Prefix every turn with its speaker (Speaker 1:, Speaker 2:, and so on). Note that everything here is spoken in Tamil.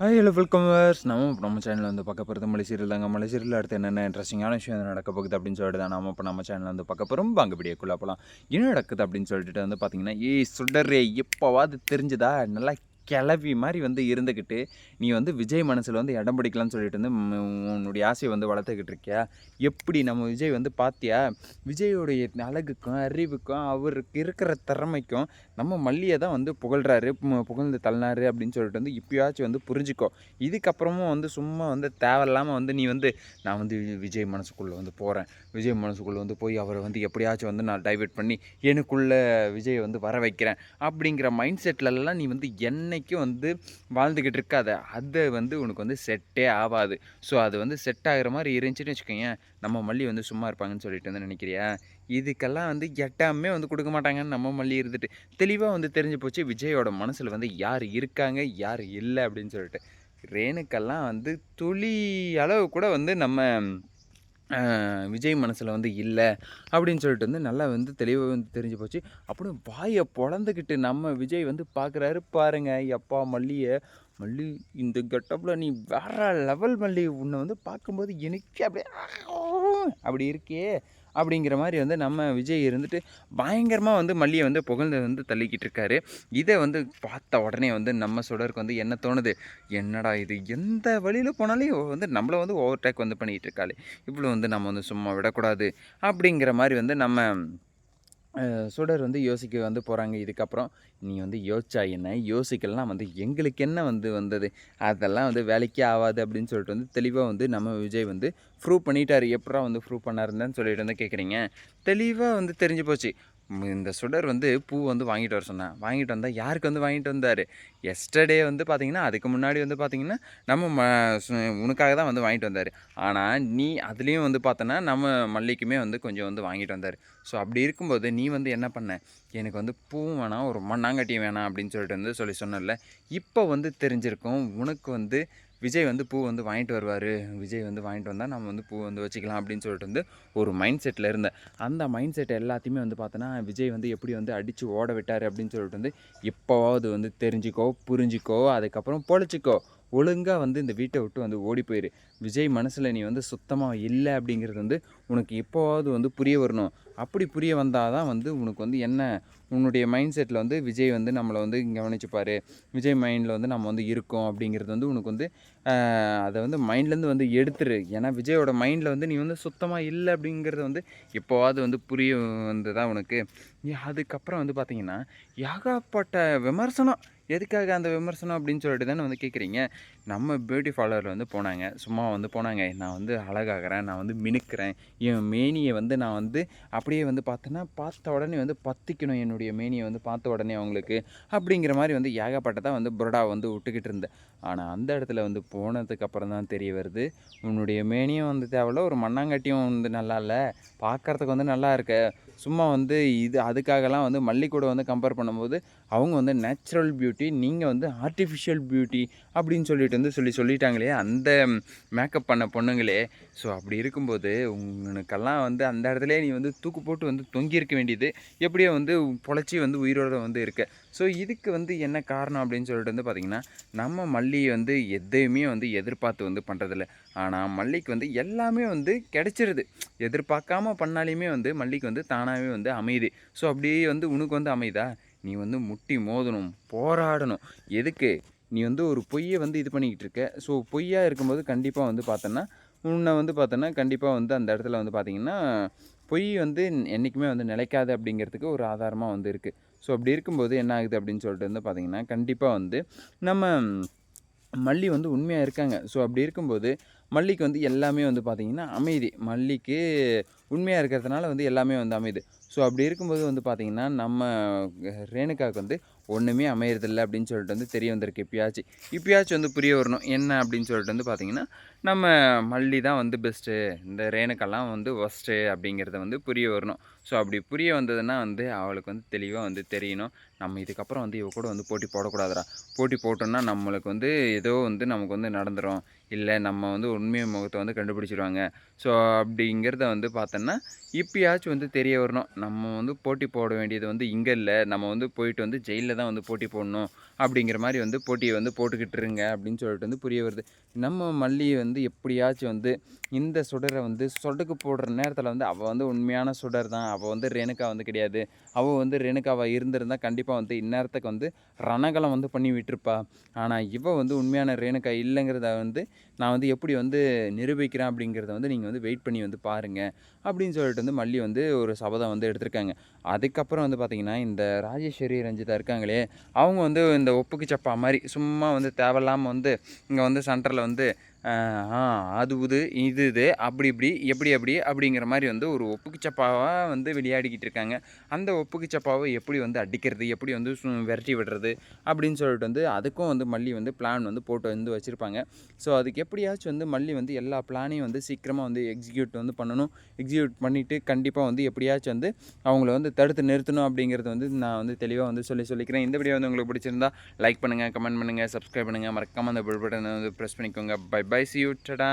Speaker 1: ஹாய் ஹலோ வெல்கம் வர்ஸ் நம்ம இப்போ நம்ம சேனலில் வந்து பார்க்க போகிறது மலை சீரியல் தாங்க. மலை சீரியல் அடுத்து என்னென்ன இன்ட்ரெஸ்டிங்கான விஷயம் நடக்க போகுது அப்படின்னு சொல்லிட்டு தான் நம்ம இப்போ நம்ம சேனலில் வந்து பார்க்க போகிறோம் வாங்க வீடியோக்குள்ளே போகலாம் என்ன நடக்குது அப்படின்னு சொல்லிட்டு வந்து பார்த்தீங்கன்னா ஏய் சுடரே எப்போவாது தெரிஞ்சுதா? நல்லா கிளவி மாதிரி வந்து இருந்துக்கிட்டு நீ வந்து விஜய் மனசில் வந்து இடம் பிடிக்கலாம்னு சொல்லிட்டு வந்து உன்னுடைய ஆசையை வந்து வளர்த்துக்கிட்டு இருக்கியா? எப்படி நம்ம விஜய் வந்து பார்த்தியா விஜயோடைய அழகுக்கும் அறிவுக்கும் அவருக்கு இருக்கிற திறமைக்கும் நம்ம மல்லியை தான் வந்து புகழ்றாரு புகழ்ந்து தள்ளினாரு அப்படின்னு சொல்லிட்டு வந்து இப்போயாச்சும் வந்து புரிஞ்சுக்கோ. இதுக்கப்புறமும் வந்து சும்மா வந்து தேவையில்லாமல் வந்து நீ வந்து நான் வந்து விஜய் மனசுக்குள்ளே வந்து போகிறேன் விஜய் மனசுக்குள்ளே வந்து போய் அவரை வந்து எப்படியாச்சும் வந்து நான் டைவெர்ட் பண்ணி எனக்குள்ளே விஜயை வந்து வர வைக்கிறேன் அப்படிங்கிற மைண்ட் செட்லலாம் நீ வந்து என்னைக்கும் வந்து வாழ்ந்துக்கிட்டு இருக்காத. அது வந்து உனக்கு வந்து செட்டே ஆகாது ஸோ அது வந்து செட் ஆகிற மாதிரி இருந்துச்சுன்னு வச்சுக்கோங்க நம்ம மல்லி வந்து சும்மா இருப்பாங்கன்னு சொல்லிட்டு வந்து நினைக்கிறியா? இதுக்கெல்லாம் வந்து எட்டாமே வந்து கொடுக்க மாட்டாங்கன்னு நம்ம மல்லி இருந்துட்டு. தெளிவாக வந்து தெரிஞ்சு போச்சு விஜயோட மனசில் வந்து யார் இருக்காங்க யார் இல்லை அப்படின்னு சொல்லிட்டு. ரேணுக்கெல்லாம் வந்து துளி அளவு கூட வந்து நம்ம விஜய் மனசில் வந்து இல்லை அப்படின்னு சொல்லிட்டு வந்து நல்லா வந்து தெளிவாக வந்து தெரிஞ்சு போச்சு. அப்படியே வாயை பொழந்துக்கிட்டு நம்ம விஜய் வந்து பார்க்குறாரு பாருங்கள் எப்பா மல்லியை. மல்லி இந்த கெட்டப்பில் நீ வேற லெவல் மல்லி. உன்னை வந்து பார்க்கும்போது எனக்கு அப்படியே அப்படி இருக்கே அப்படிங்கிற மாதிரி வந்து நம்ம விஜய் இருந்துட்டு பயங்கரமாக வந்து மல்லியை வந்து புகழ்ந்து வந்து தள்ளிக்கிட்டு இருக்காரு. இதை வந்து பார்த்த உடனே வந்து நம்ம சுடருக்கு வந்து என்ன தோணுது? என்னடா இது? எந்த வழியில் போனாலும் வந்து நம்மளை வந்து ஓவர்டேக் வந்து பண்ணிகிட்டு இருக்காளே. இவ்வளோ வந்து நம்ம வந்து சும்மா விடக்கூடாது அப்படிங்கிற மாதிரி வந்து நம்ம சுடர் வந்து யோசிக்க வந்து போகிறாங்க இதுக்கப்புறம் நீ வந்து யோசிச்சா என்ன? யோசிக்கலாம் வந்து எங்களுக்கு என்ன வந்து வந்தது? அதெல்லாம் வந்து வேலைக்கே ஆகாது அப்படின்னு சொல்லிட்டு வந்து தெளிவாக வந்து நம்ம விஜய் வந்து ப்ரூவ் பண்ணிட்டாரு. எப்படா வந்து ப்ரூவ் பண்ணாருந்தேன்னு சொல்லிட்டு வந்து கேட்குறீங்க தெளிவாக வந்து தெரிஞ்சு போச்சு. இந்த சுடர் வந்து பூ வந்து வாங்கிட்டு வர சொன்னேன். வாங்கிட்டு வந்தால் யாருக்கு வந்து வாங்கிட்டு வந்தார்? எஸ்டர்டே வந்து பார்த்திங்கன்னா அதுக்கு முன்னாடி வந்து பார்த்திங்கன்னா நம்ம ம சு- உனக்காக தான் வந்து வாங்கிட்டு வந்தார். ஆனால் நீ அதுலேயும் வந்து பார்த்தோன்னா நம்ம மல்லிக்குமே வந்து கொஞ்சம் வந்து வாங்கிட்டு வந்தார். ஸோ அப்படி இருக்கும்போது நீ வந்து என்ன பண்ண? எனக்கு வந்து பூவும் வேணாம் ஒரு மண்ணாங்கட்டியும் வேணாம் அப்படின்னு சொல்லிட்டு வந்து சொல்லி சொன்னல இப்போ வந்து தெரிஞ்சிருக்கும் உனக்கு வந்து விஜய் வந்து பூ வந்து வாங்கிட்டு வருவார். விஜய் வந்து வாங்கிட்டு வந்தால் நம்ம வந்து பூ வந்து வச்சுக்கலாம் அப்படின்னு சொல்லிட்டு வந்து ஒரு மைண்ட் செட்டில் இருந்தேன். அந்த மைண்ட் செட் எல்லாத்தையுமே வந்து பார்த்தோன்னா விஜய் வந்து எப்படி வந்து அடித்து ஓட விட்டார் அப்படின்னு சொல்லிட்டு வந்து எப்போவாவது வந்து தெரிஞ்சுக்கோ புரிஞ்சிக்கோ அதுக்கப்புறம் பொழைச்சிக்கோ. ஒழுங்காக வந்து இந்த வீட்டை விட்டு வந்து ஓடி போயிரு. விஜய் மனசில் நீ வந்து சுத்தமாக இல்லை அப்படிங்கிறது வந்து உனக்கு எப்போவாவது வந்து புரிய வரணும். அப்படி புரிய வந்தால் தான் வந்து உனக்கு வந்து என்ன உன்னுடைய மைண்ட் செட்டில் வந்து விஜய் வந்து நம்மளை வந்து கவனிச்சுப்பார். விஜய் மைண்டில் வந்து நம்ம வந்து இருக்கோம் அப்படிங்கிறது வந்து உனக்கு வந்து அதை வந்து மைண்ட்லேருந்து வந்து எடுத்துரு. ஏன்னா விஜயோட மைண்டில் வந்து நீ வந்து சுத்தமாக இல்லை அப்படிங்கிறது வந்து எப்போவாது வந்து புரிய வந்ததா உனக்கு. அதுக்கப்புறம் வந்து பார்த்தீங்கன்னா ஏகப்பட்ட விமர்சனம். எதுக்காக அந்த விமர்சனம் அப்படின்னு சொல்லிட்டு தானே வந்து கேட்குறீங்க நம்ம பியூட்டி பார்லரில் வந்து போனாங்க. சும்மா வந்து போனாங்க. நான் வந்து அழகாகிறேன். நான் வந்து மினுக்கிறேன். என் மேனியை வந்து நான் வந்து அப்படியே வந்து பார்த்தேன்னா பார்த்த உடனே வந்து பத்திக்கணும் என்னுடைய மேனியை வந்து பார்த்த உடனே அவங்களுக்கு அப்படிங்கிற மாதிரி வந்து ஏகப்பட்டதாக வந்து புரடா வந்து விட்டுக்கிட்டு இருந்தேன். ஆனால் அந்த இடத்துல வந்து போனதுக்கப்புறம் தான் தெரிய வருது உன்னுடைய மேனியும் வந்து தேவையில்ல ஒரு மண்ணாங்கட்டியும் வந்து நல்லா இல்லை பார்க்கறதுக்கு வந்து நல்லா இருக்க சும்மா வந்து இது அதுக்காகலாம் வந்து மல்லிகூட வந்து கம்பேர் பண்ணும்போது அவங்க வந்து நேச்சுரல் பியூட்டி நீங்கள் வந்து ஆர்டிஃபிஷியல் பியூட்டி அப்படின்னு சொல்லிட்டு வந்து சொல்லி சொல்லிட்டாங்களே அந்த மேக்கப் பண்ண பொண்ணுங்களே. ஸோ அப்படி இருக்கும்போது உங்களுக்கெல்லாம் வந்து அந்த இடத்துல நீ வந்து தூக்கு போட்டு வந்து தொங்கி இருக்க வேண்டியது எப்படியோ வந்து பொழைச்சி வந்து உயிரோட வந்து இருக்க. ஸோ இதுக்கு வந்து என்ன காரணம் அப்படின்னு சொல்லிட்டு வந்து பார்த்திங்கன்னா நம்ம மல்லியை வந்து எதையுமே வந்து எதிர்பார்த்து வந்து பண்ணுறதில்ல ஆனால் மல்லிக்கு வந்து எல்லாமே வந்து கிடச்சிருது. எதிர்பார்க்காம பண்ணாலையுமே வந்து மல்லிக்கு வந்து தானாகவே வந்து அமையுது. ஸோ அப்படியே வந்து உனக்கு வந்து அமையுதா? நீ வந்து முட்டி மோதணும் போராடணும். எதுக்கு? நீ வந்து ஒரு பொய்யை வந்து இது பண்ணிக்கிட்டு இருக்க. ஸோ பொய்யாக இருக்கும்போது கண்டிப்பாக வந்து பார்த்தோன்னா உன்னை வந்து பார்த்தோன்னா கண்டிப்பாக வந்து அந்த இடத்துல வந்து பார்த்திங்கன்னா பொய் வந்து என்றைக்குமே வந்து நிலைக்காது அப்படிங்கிறதுக்கு ஒரு ஆதாரமாக வந்து இருக்குது ஸோ அப்படி இருக்கும்போது என்ன ஆகுது அப்படின்னு சொல்லிட்டு வந்து பார்த்திங்கன்னா கண்டிப்பாக வந்து நம்ம மல்லி வந்து உண்மையாக இருக்காங்க. ஸோ அப்படி இருக்கும்போது மல்லிக்கு வந்து எல்லாமே வந்து பார்த்திங்கன்னா அமைதி. மல்லிக்கு உண்மையாக இருக்கிறதுனால வந்து எல்லாமே வந்து அமையுது ஸோ அப்படி இருக்கும்போது வந்து பார்த்திங்கன்னா நம்ம ரேணுகாவுக்கு வந்து ஒன்றுமே அமையறதில்லை அப்படின்னு சொல்லிட்டு வந்து தெரிய வந்திருக்கு இப்பயாச்சும் இப்பயாச்சும் வந்து புரிய வரணும். என்ன அப்படின்னு சொல்லிட்டு வந்து பார்த்திங்கன்னா நம்ம மல்லி தான் வந்து பெஸ்ட்டு இந்த ரேணுக்கெல்லாம் வந்து ஒஸ்ட்டு அப்படிங்கிறத வந்து புரிய வரணும். ஸோ அப்படி புரிய வந்ததுன்னா வந்து அவளுக்கு வந்து தெளிவாக வந்து தெரியணும். நம்ம இதுக்கப்புறம் வந்து இவ கூட வந்து போட்டி போடக்கூடாதுடா. போட்டி போட்டோம்னா நம்மளுக்கு வந்து ஏதோ வந்து நமக்கு வந்து நடந்துடும் இல்லை நம்ம வந்து உண்மை முகத்தை வந்து கண்டுபிடிச்சிருவாங்க. ஸோ அப்படிங்கிறத வந்து பார்த்தோன்னா இப்பயாச்சும் வந்து தெரிய வரணும். நம்ம வந்து போட்டி போட வேண்டியது வந்து இங்கே இல்லை. நம்ம வந்து போயிட்டு வந்து ஜெயிலில் தான் வந்து போட்டி போடணும் அப்படிங்கிற மாதிரி வந்து போட்டியை வந்து போட்டுக்கிட்டு இருங்க அப்படின்னு சொல்லிட்டு வந்து புரிய வருது. நம்ம மல்லி வந்து எப்படியாச்சும் வந்து இந்த சுடரை வந்து சொடுக்கு போடுற நேரத்தில் வந்து அவள் வந்து உண்மையான சுடர் தான். அவள் வந்து ரேணுகா வந்து கிடையாது. அவள் வந்து ரேணுகாவாக இருந்திருந்தால் கண்டிப்பாக வந்து இந்நேரத்துக்கு வந்து ரணகலம் வந்து பண்ணி விட்டுருப்பா. ஆனால் இவள் வந்து உண்மையான ரேணுகா இல்லைங்கிறத வந்து நான் வந்து எப்படி வந்து நிரூபிக்கிறேன் அப்படிங்கிறத வந்து நீங்கள் வந்து வெயிட் பண்ணி வந்து பாருங்கள் அப்படின்னு சொல்லிட்டு வந்து மல்லி வந்து ஒரு சபதம் வந்து எடுத்திருக்காங்க. அதுக்கப்புறம் வந்து பார்த்திங்கன்னா இந்த ராஜேஸ்வரி ரஞ்சிதா இருக்காங்க இருக்காங்களே அவங்க வந்து இந்த ஒப்புக்கு சப்பா மாதிரி சும்மா வந்து தேவையில்லாமல் வந்து இங்கே வந்து சென்டரில் வந்து ஆ அது இது இது இது அப்படி இப்படி எப்படி எப்படி அப்படிங்கிற மாதிரி வந்து ஒரு ஒப்புக்கு சப்பாவாக வந்து விளையாடிக்கிட்டு இருக்காங்க. அந்த ஒப்புக்கு சப்பாவை எப்படி வந்து அடிக்கிறது எப்படி வந்து சு- விரட்டி விடுறது அப்படின்னு சொல்லிட்டு வந்து அதுக்கும் வந்து மல்லி வந்து பிளான் வந்து போட்டு வந்து வச்சுருப்பாங்க. ஸோ அதுக்கு எப்படியாச்சும் வந்து மல்லி வந்து எல்லா பிளானையும் வந்து சீக்கிரமாக வந்து எக்ஸிக்யூட் வந்து பண்ணணும். எக்ஸிக்யூட் பண்ணிவிட்டு கண்டிப்பாக வந்து எப்படியாச்சும் வந்து அவங்கள வந்து தடுத்து நிறுத்தணும் அப்படிங்கிறது வந்து நான் வந்து தெளிவாக வந்து சொல்லி சொல்லிக்கிறேன். இந்த வீடியோ வந்து உங்களுக்கு பிடிச்சிருந்தா லைக் பண்ணுங்கள் கமெண்ட் பண்ணுங்கள் சப்ஸ்கிரைப் பண்ணுங்கள் மறக்காமல் அந்த பில் பட்டனை வந்து ப்ரெஸ் பண்ணிக்கோங்க. By bye see you ta-da